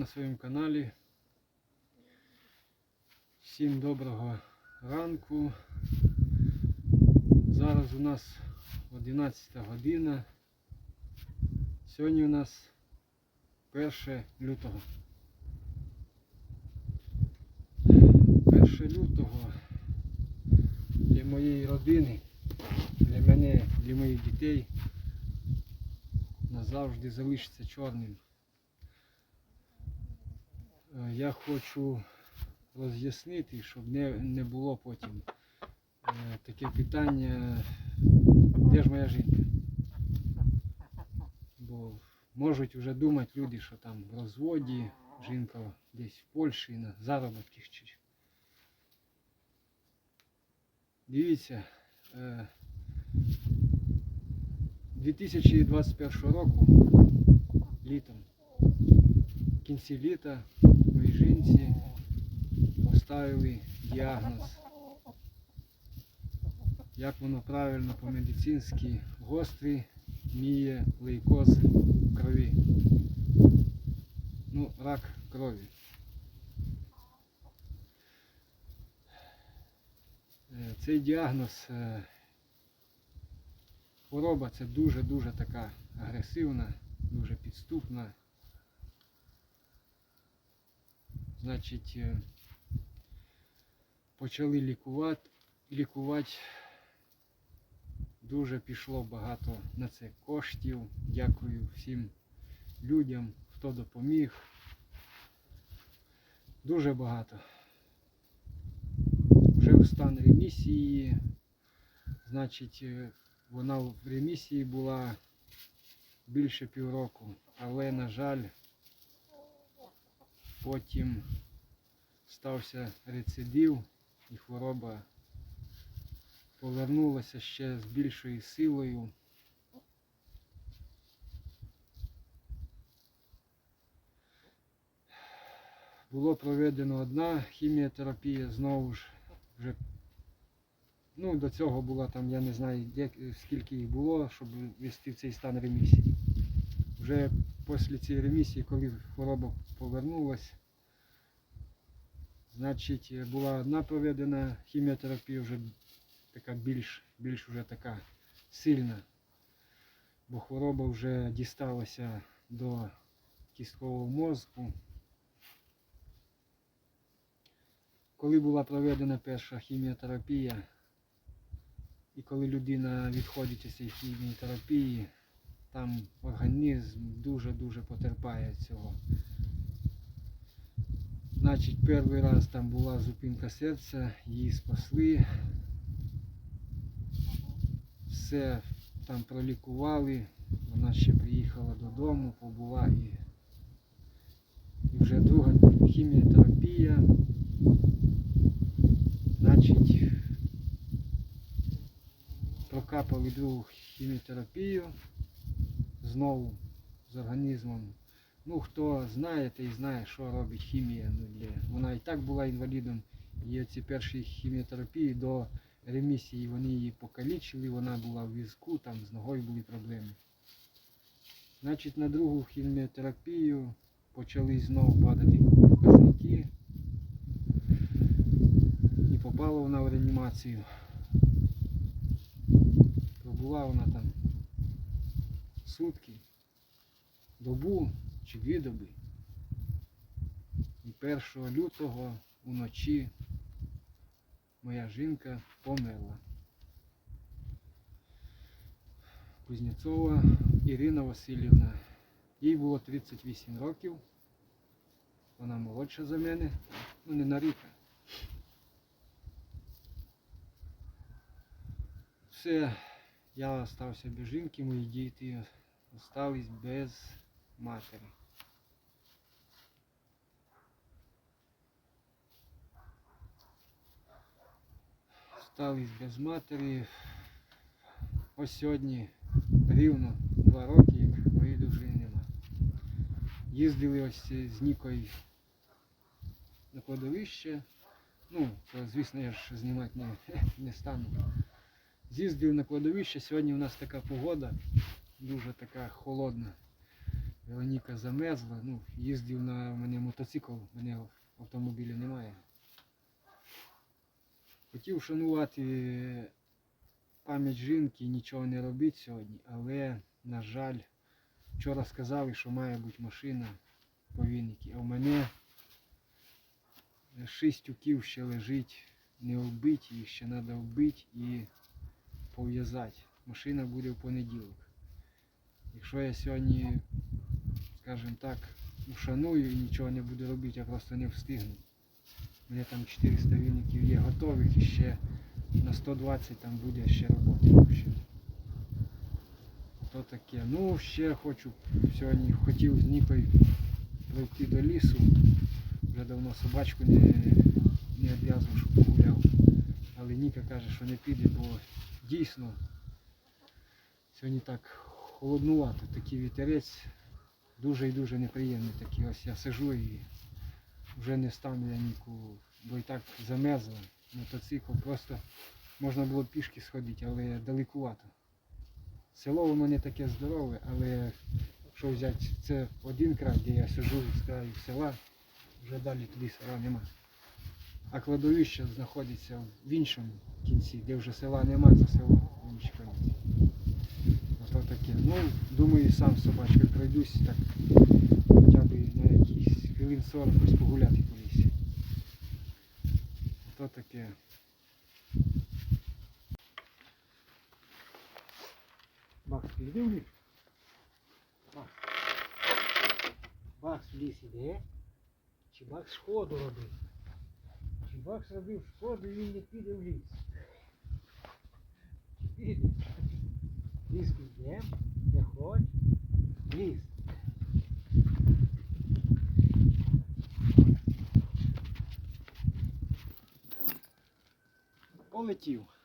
На своєму каналі. Всім доброго ранку. Зараз у нас 11 година. Сьогодні у нас 1 лютого. 1 лютого для моєї родини, для мене, для моїх дітей назавжди залишиться чорним. Е, Я хочу роз'яснити, щоб не, не було потім е, таке питання, де ж моя жінка? Бо можуть вже думати люди, що там в розводі, жінка десь в Польщі на заробітках чи. Дивіться, е, 2021 року літом в кінці літа моїй поставили діагноз. Як воно правильно по-медицинськи гострий мієлейкоз в крові. Ну, рак крові. Е, Цей діагноз е, хвороба це дуже-дуже така агресивна, дуже підступна. Значить, е, почали лікувати, лікувати. Дуже пішло багато на це коштів. Дякую всім людям, хто допоміг. Дуже багато. Вже в стан ремісії. Значить, е, вона в ремісії була більше півроку, але, на жаль, потім стався рецидив і хвороба повернулася ще з більшою силою. Було проведено одна хіміотерапія, знову ж вже ну, до цього було там, я не знаю, як, скільки їх було, щоб ввести в цей стан ремісії. Вже після цієї ремісії, коли хвороба повернулась, значить е, була одна проведена хіміотерапія, вже така більш, більш вже така сильна, бо хвороба вже дісталася до кісткового мозку. Коли була проведена перша хіміотерапія, і коли людина відходить із цієї хіміотерапії, там організм дуже-дуже потерпає цього. Значить, перший раз там була зупинка серця, її спасли. Все там пролікували. Вона ще приїхала додому, побула і, і вже друга хіміотерапія. Значить, прокапали другу хіміотерапію знову з організмом. Ну, хто знає, той знає, що робить хімія. Ну, для... Вона і так була інвалідом. І ці перші хіміотерапії до ремісії вони її покалічили, вона була в візку, там з ногою були проблеми. Значить, на другу хіміотерапію почали знову падати показники. І попала вона в реанімацію. Пробула вона там сутки, добу чи дві доби. І 1 лютого уночі моя жінка померла. Кузнєцова Ірина Васильівна. Їй було 38 років. Вона молодша за мене, ну не на рік. Все, я залишився без жінки, мої діти залишились без матері. Остались без матері. Ось сьогодні рівно два роки, як моєї дружини нема. Їздили ось з Нікою на кладовище. Ну, то, звісно, я ж знімати не, не стану. З'їздив на кладовище, сьогодні у нас така погода, дуже така холодна. Вероніка замерзла, ну, їздив на мене мотоцикл, мене автомобіля немає. Хотів шанувати пам'ять жінки, нічого не робити сьогодні, але, на жаль, вчора сказали, що має бути машина по Вінниці, а в мене шість тюків ще лежить не вбиті, їх ще треба вбити і пов'язати. Машина буде в понеділок. Якщо я сьогодні, скажімо так, ушаную і нічого не буду робити, я просто не встигну. У мене там 400 віників є готових і ще на 120 там буде ще роботи. Ще. То таке. Ну, ще хочу сьогодні хотів з Нікою пройти до лісу. Вже давно собачку не, не обв'язував, щоб погуляв. Але Ніка каже, що не піде, бо дійсно сьогодні так холоднувато, такий вітерець дуже і дуже неприємний такий. Ось я сижу і вже не стану я Ніку, бо і так замерзла. Мотоцикл просто можна було пішки сходити, але далекувато. Село воно не таке здорове, але якщо взяти це один край, де я сижу з краю села, вже далі туди села нема. А кладовище знаходиться в іншому кінці, де вже села нема, за село в іншій кінці. Таке. Ну, думаю, сам з собачкою пройдусь, так хоча б на якісь хвилин 40 ось погуляти по лісі. Ото таке. Бакс, піди в ліс. Бакс. Бакс в ліс іде. Чи Бакс шкоду робив? Чи Бакс робив шкоду і він не піде в ліс? Піде? Ліс піде, не хоч. Ліс. Полетів.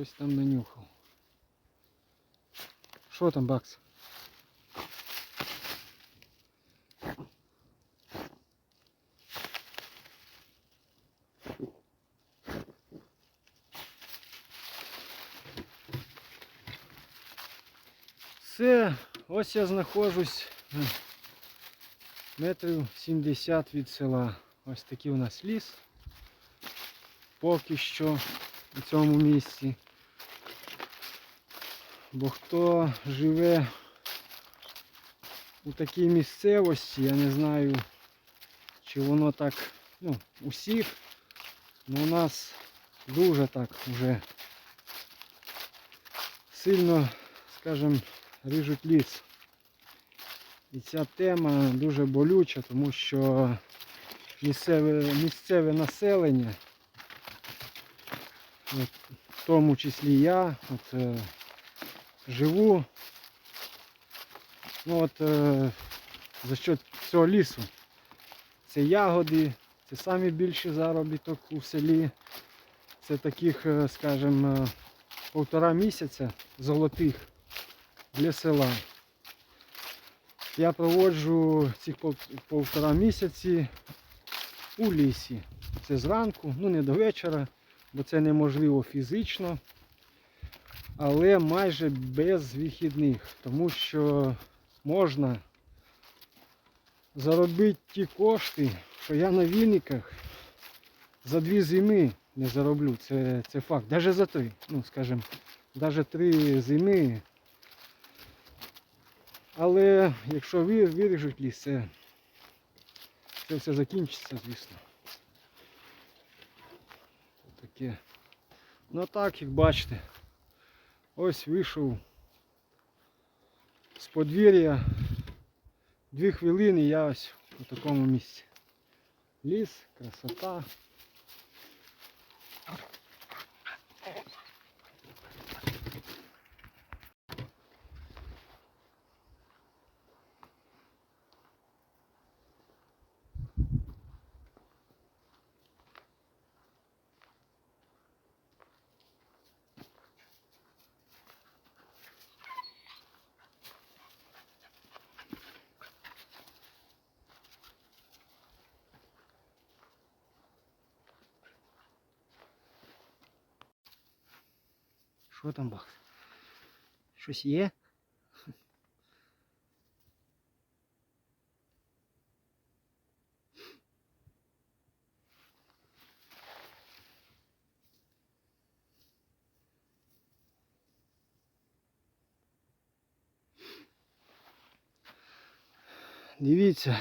Щось там нанюхав. Що там, Бакс? Все, ось я знаходжусь метрів 70 від села. Ось такий у нас ліс. Поки що у цьому місці. Бо хто живе у такій місцевості, я не знаю, чи воно так, ну, усіх, але у нас дуже так вже сильно, скажімо, ріжуть ліс. І ця тема дуже болюча, тому що місцеве, місцеве населення От, в тому числі я от, е, живу ну, от, е, за що цього лісу. Це ягоди, це самі заробіток у селі. Це таких, е, скажімо, е, півтора місяця золотих для села. Я проводжу пов- півтора місяці у лісі. Це зранку, ну не до вечора бо це неможливо фізично, але майже без вихідних, тому що можна заробити ті кошти, що я на вільниках за дві зими не зароблю. Це, це факт. Навіть за три, ну скажімо, навіть три зими. Але якщо ви виріжуть ліс, це все закінчиться, звісно. Таке. Ну так, як бачите, ось вийшов з подвір'я. Дві хвилини я ось у такому місці. Ліс, красота. Що там? Щось є? Дивіться,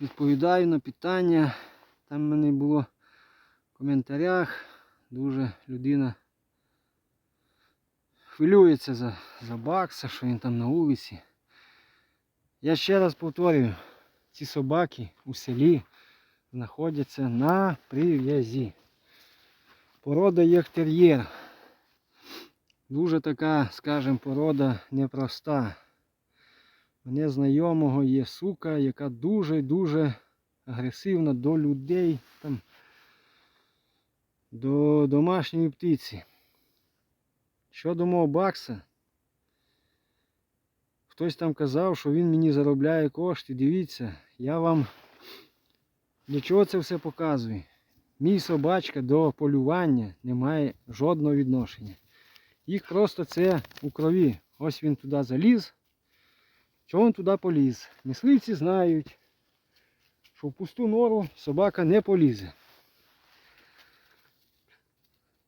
відповідаю на питання. Там в мене було в коментарях. Дуже людина хвилюється за, за Бакса, що він там на вулиці. Я ще раз повторюю, ці собаки у селі знаходяться на прив'язі. Порода єхтер'єр. Дуже така, скажімо, порода непроста. Мене знайомого є сука, яка дуже-дуже агресивна до людей, там, до домашньої птиці. Щодо мого бакса, хтось там казав, що він мені заробляє кошти. Дивіться, я вам для чого це все показую. Мій собачка до полювання не має жодного відношення. Їх просто це у крові. Ось він туди заліз. Чого він туди поліз? Мисливці знають, що в пусту нору собака не полізе.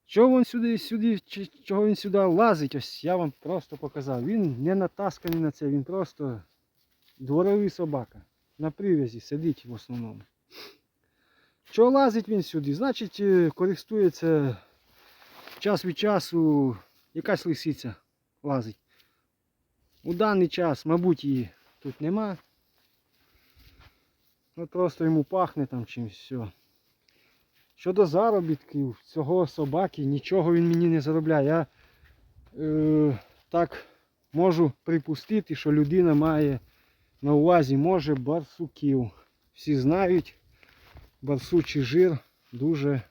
Чого він сюди, сюди, чого він сюди лазить, ось я вам просто показав. Він не натасканий на це, він просто дворовий собака. На прив'язі сидить в основному. Чого лазить він сюди? Значить, е, користується час від часу якась лисиця лазить. У даний час, мабуть, її тут нема. Ну просто йому пахне там чимось все. Щодо заробітків цього собаки, нічого він мені не заробляє. Я е, так можу припустити, що людина має на увазі, може, барсуків. Всі знають, барсучий жир дуже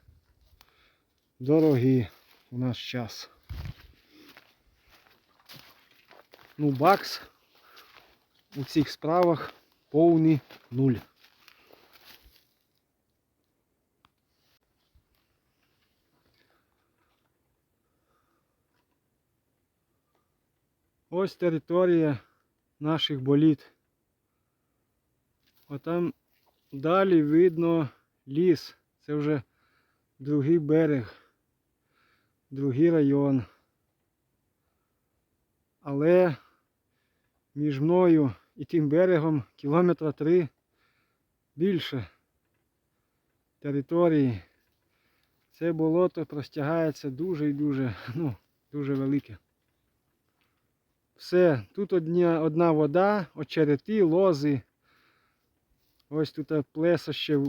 дорогий у наш час. Ну, бакс у цих справах повний нуль. Ось територія наших боліт. Отам далі видно ліс. Це вже другий берег, другий район. Але між мною і тим берегом кілометра три більше території. Це болото простягається дуже і дуже, ну, дуже велике. Все, тут одня, одна вода, очерети, лози. Ось тут плеса ще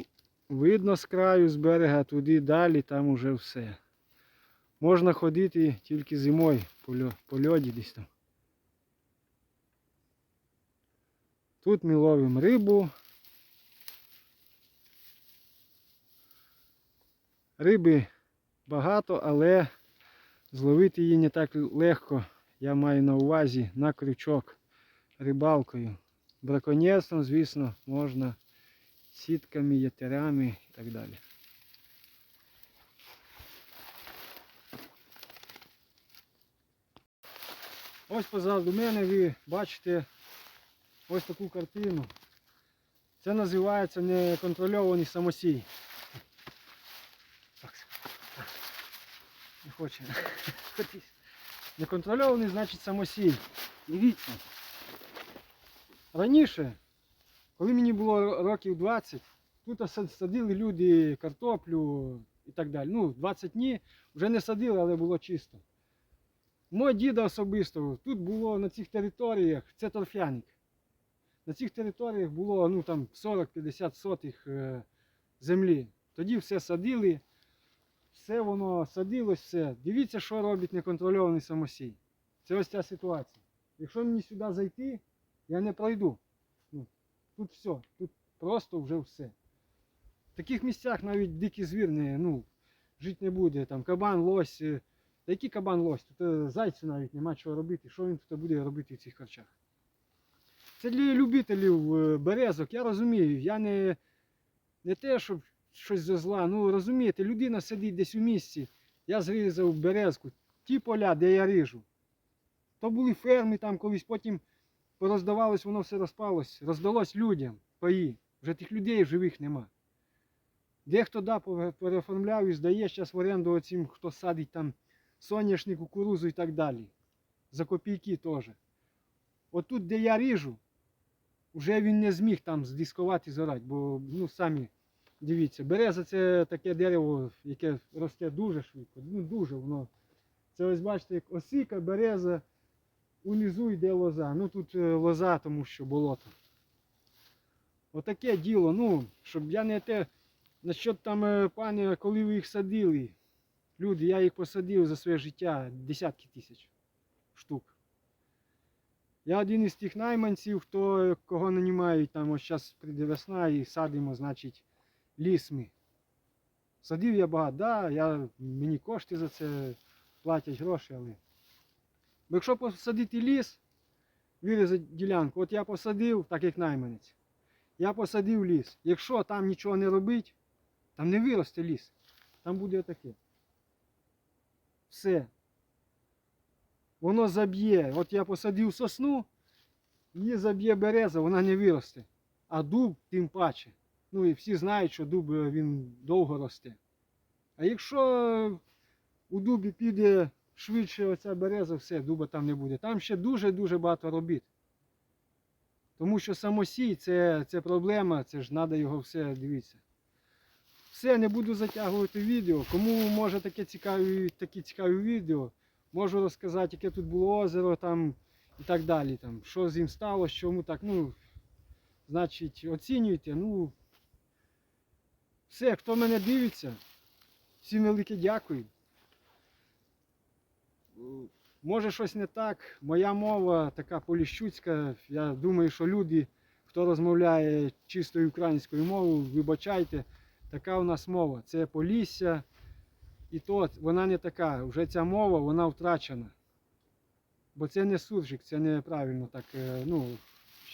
видно з краю, з берега, туди далі, там уже все. Можна ходити тільки зимою по, льо- по льоді десь там. Тут ми ловимо рибу. Риби багато, але зловити її не так легко. Я маю на увазі на крючок рибалкою. Браконьєрством, звісно, можна сітками, ятерями і так далі. Ось позаду мене ви бачите ось таку картину. Це називається неконтрольований самосій. Так. Не хоче. Неконтрольований значить самосій. Дивіться. Раніше, коли мені було років 20, тут садили люди картоплю і так далі. Ну, 20 днів вже не садили, але було чисто. Мой діда особисто тут було на цих територіях, це торфяник. На цих територіях було ну, там 40-50 сотих е, землі. Тоді все садили, все воно садилось, все. Дивіться, що робить неконтрольований самосій. Це ось ця ситуація. Якщо мені сюди зайти, я не пройду. Ну, тут все, тут просто вже все. В таких місцях навіть дикий звір не, ну, жити не буде. Там кабан, лось. е, Та який кабан лось? Тут е, зайцю навіть нема чого робити. Що він тут буде робити в цих харчах? Це для любителів е, березок, я розумію. Я не, не те, щоб щось за зла. Ну розумієте, людина сидить десь у місці. Я зрізав березку. ті поля, де я ріжу, то були ферми там колись, потім пороздавалось, воно все розпалось, роздалось людям паї. Вже тих людей живих нема. Дехто да, пере- переоформляв і здає зараз в оренду оцім, хто садить там соняшник, кукурузу і так далі. За копійки теж. Отут, де я ріжу, вже він не зміг там здискувати зорати, бо ну самі дивіться, береза це таке дерево, яке росте дуже швидко. Ну дуже воно. Це ось бачите, як осика, береза, унизу йде лоза. Ну тут е, лоза, тому що болото. Отаке діло, ну, щоб я не те. Насчет там, е, пане, коли ви їх садили, люди, я їх посадив за своє життя десятки тисяч штук. Я один із тих найманців, хто, кого нанімають, там ось зараз прийде весна і садимо, значить, ліс ми. Садив я багато, да, я, мені кошти за це платять гроші, але. Бо якщо посадити ліс, вирізати ділянку, от я посадив, так як найманець. Я посадив ліс. Якщо там нічого не робить, там не виросте ліс. Там буде отаке. Все. Воно заб'є. От я посадив сосну, її заб'є береза, вона не виросте. А дуб тим паче. Ну і всі знають, що дуб е, він довго росте. А якщо у дубі піде швидше оця береза, все, дуба там не буде. Там ще дуже-дуже багато робіт. Тому що самосій це, це проблема, це ж треба його все дивитися. Все, не буду затягувати відео. Кому може таке цікаві, такі цікаві відео, можу розказати, яке тут було озеро там і так далі. Там, що з ним сталося, чому так. Ну, значить, оцінюйте. Ну, все, хто мене дивиться, всім велике дякую. Може щось не так. Моя мова така поліщуцька. Я думаю, що люди, хто розмовляє чистою українською мовою, вибачайте, така у нас мова. Це Полісся. І то вона не така. Вже ця мова вона втрачена. Бо це не суржик, це неправильно так е, ну,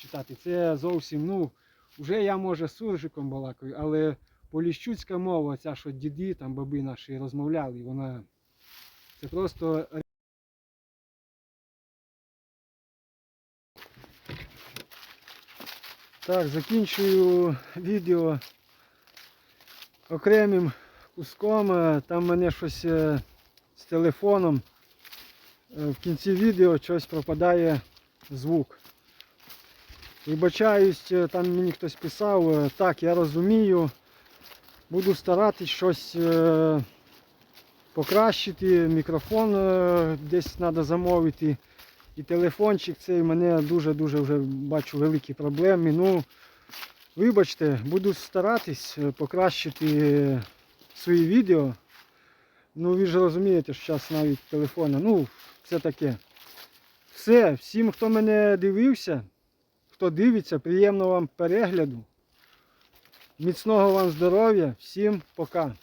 вважати. Це зовсім, ну, вже я може суржиком балакаю, але поліщуцька мова, ця, що діди, там баби наші розмовляли, вона це просто Так, закінчую відео окремим куском. Е, Там в мене щось е, з телефоном. Е, В кінці відео щось пропадає звук. Вибачаюсь, там мені хтось писав. Так, я розумію. Буду старатись щось е, покращити. Мікрофон е, десь треба замовити. І телефончик цей в мене дуже-дуже вже бачу великі проблеми. Ну, вибачте, буду старатись е, покращити свої відео. Ну, ви ж розумієте, що зараз навіть телефона. Ну, це таке. Все, всім, хто мене дивився, хто дивиться, приємного вам перегляду. Міцного вам здоров'я, всім пока.